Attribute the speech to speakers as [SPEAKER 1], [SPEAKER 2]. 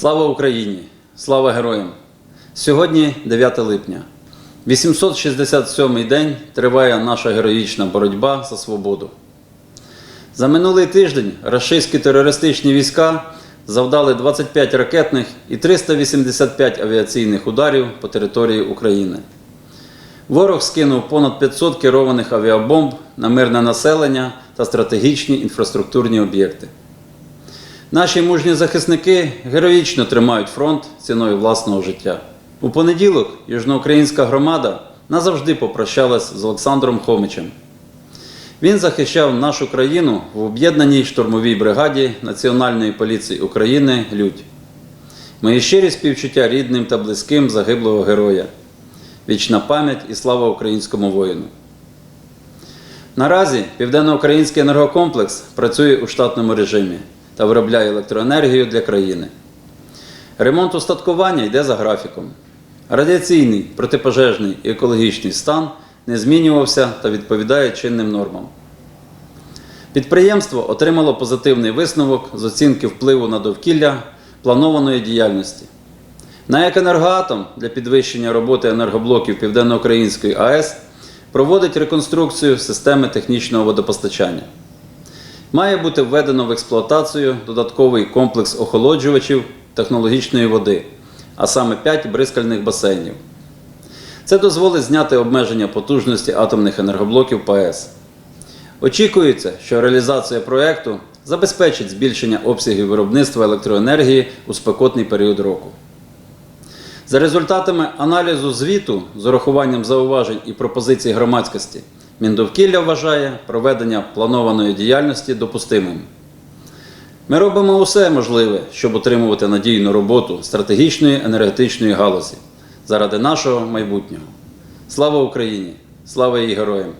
[SPEAKER 1] Слава Україні! Слава героям! Сьогодні 9 липня. 867-й день триває наша героїчна боротьба за свободу. За минулий тиждень рашистські терористичні війська завдали 25 ракетних і 385 авіаційних ударів по території України. Ворог скинув понад 500 керованих авіабомб на мирне населення та стратегічні інфраструктурні об'єкти. Наші мужні захисники героїчно тримають фронт ціною власного життя. У понеділок южноукраїнська громада назавжди попрощалась з Олександром Хомичем. Він захищав нашу країну в об'єднаній штурмовій бригаді Національної поліції України Людь. Мої щирі співчуття рідним та близьким загиблого героя. Вічна пам'ять і слава українському воїну. Наразі Південноукраїнський енергокомплекс працює у штатному режимі та виробляє електроенергію для країни. Ремонт устаткування йде за графіком. Радіаційний, протипожежний і екологічний стан не змінювався та відповідає чинним нормам. Підприємство отримало позитивний висновок з оцінки впливу на довкілля планованої діяльності. На «Екенергоатом» для підвищення роботи енергоблоків Південноукраїнської АЕС проводить реконструкцію системи технічного водопостачання. Має бути введено в експлуатацію додатковий комплекс охолоджувачів технологічної води, а саме 5 бризкальних басейнів. Це дозволить зняти обмеження потужності атомних енергоблоків ПАЕС. Очікується, що реалізація проєкту забезпечить збільшення обсягів виробництва електроенергії у спекотний період року. За результатами аналізу звіту з урахуванням зауважень і пропозицій громадськості, Міндовкілля вважає проведення планованої діяльності допустимим. Ми робимо усе можливе, щоб отримувати надійну роботу стратегічної енергетичної галузі заради нашого майбутнього. Слава Україні! Слава її героям!